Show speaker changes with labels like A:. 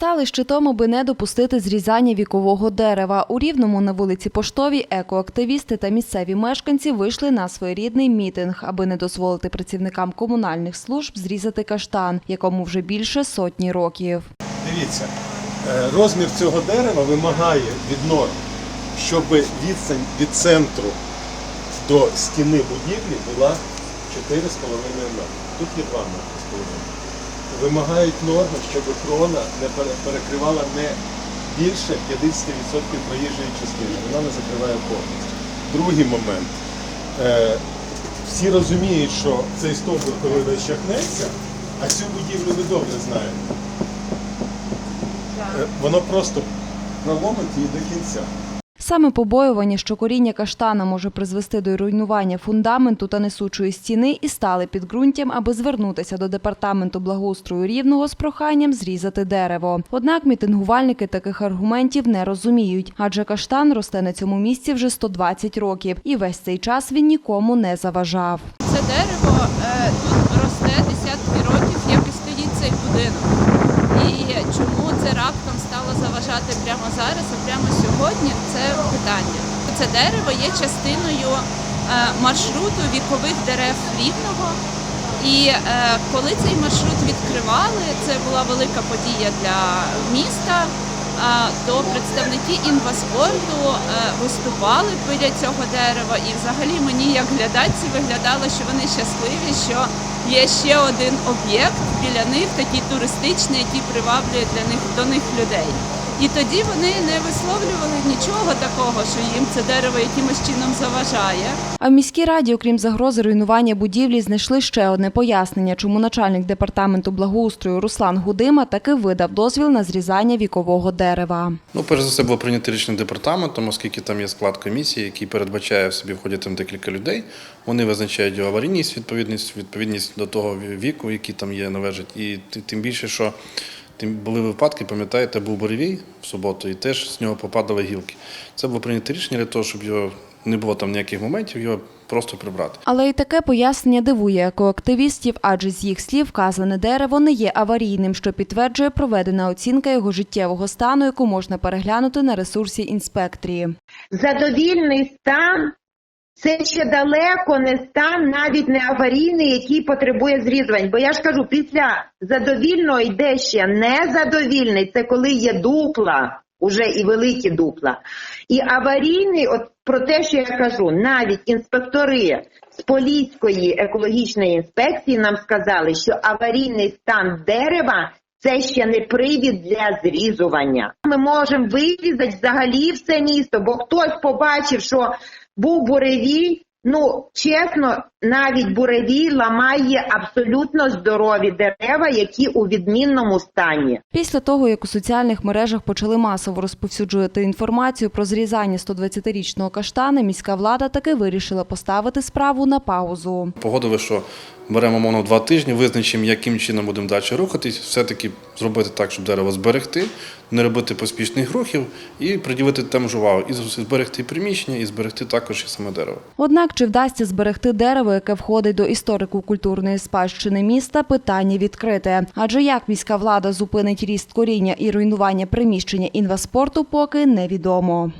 A: Стали щитом, аби не допустити зрізання вікового дерева. У Рівному на вулиці Поштовій екоактивісти та місцеві мешканці вийшли на своєрідний мітинг, аби не дозволити працівникам комунальних служб зрізати каштан, якому вже більше сотні років.
B: Дивіться, е, розмір цього дерева вимагає від норм, щоб відстань від центру до стіни будівлі була 4,5 метри. Тут є 2 метри. Вимагають норми, щоб крона не перекривала не більше 50% проїжджої частини. Вона не закриває повністю. Другий момент. Е, Всі розуміють, що цей стовбур, коли вищахнеться, а цю будівлю ви добре знаєте. Воно просто проломить її до кінця.
A: Саме побоювання, що коріння каштана може призвести до руйнування фундаменту та несучої стіни, і стали підґрунтям, аби звернутися до департаменту благоустрою рівного з проханням зрізати дерево. Однак мітингувальники таких аргументів не розуміють, адже каштан росте на цьому місці вже 120 років, і весь цей час він нікому не заважав.
C: Це дерево е, тут росте десятки років, як і стоїть цей будинок. І чому це раптом стало заважати прямо зараз, це питання. Це дерево є частиною е, маршруту вікових дерев рівного. І е, коли цей маршрут відкривали, це була велика подія для міста. То представники інваспорту е, виступали біля цього дерева, і взагалі мені як глядачці виглядало, що вони щасливі, що є ще один об'єкт біля них, такий туристичний, який приваблює для них до них людей. І тоді вони не висловлювали нічого такого, що їм це дерево якимось чином заважає.
A: А в міській раді, окрім загрози руйнування будівлі, знайшли ще одне пояснення, чому начальник департаменту благоустрою Руслан Гудима таки видав дозвіл на зрізання вікового дерева.
D: Ну, перш за все, було прийнято рішення департаментом, оскільки там є склад комісії, який передбачає в собі входять там декілька людей. Вони визначають його аварійність, відповідність, відповідність до того віку, який там є, належить. І тим більше, що тим були випадки, пам'ятаєте, був буревій в суботу, і теж з нього попадали гілки. Це було прийнято рішення для того, щоб його не було там ніяких моментів, його просто прибрати.
A: Але і таке пояснення дивує екоактивістів, адже з їх слів вказане дерево не є аварійним, що підтверджує проведена оцінка його життєвого стану, яку можна переглянути на ресурсі інспекторії.
E: задовільний стан це ще далеко не стан, навіть не аварійний, який потребує зрізувань. Бо я ж кажу, після задовільного йде ще незадовільний, це коли є дупла, уже і великі дупла. І аварійний, от про те, що я кажу, навіть інспектори з Поліської екологічної інспекції нам сказали, що аварійний стан дерева це ще не привід для зрізування. Ми можемо вирізати взагалі все місто, бо хтось побачив, що був буревій. Ну, чесно, навіть буревій ламає абсолютно здорові дерева, які у відмінному стані.
A: Після того, як у соціальних мережах почали масово розповсюджувати інформацію про зрізання 120-річного каштана, міська влада таки вирішила поставити справу на паузу.
D: Погодили, що беремо мовно два тижні, визначимо, яким чином будемо далі рухатись, все-таки зробити так, щоб дерево зберегти, не робити поспішних рухів і приділити тему ж увагу. І зберегти приміщення, і зберегти також і саме дерево.
A: Однак, чи вдасться зберегти дерево, яке входить до історико-культурної спадщини міста, питання відкрите. Адже як міська влада зупинить ріст коріння і руйнування приміщення інваспорту, поки невідомо.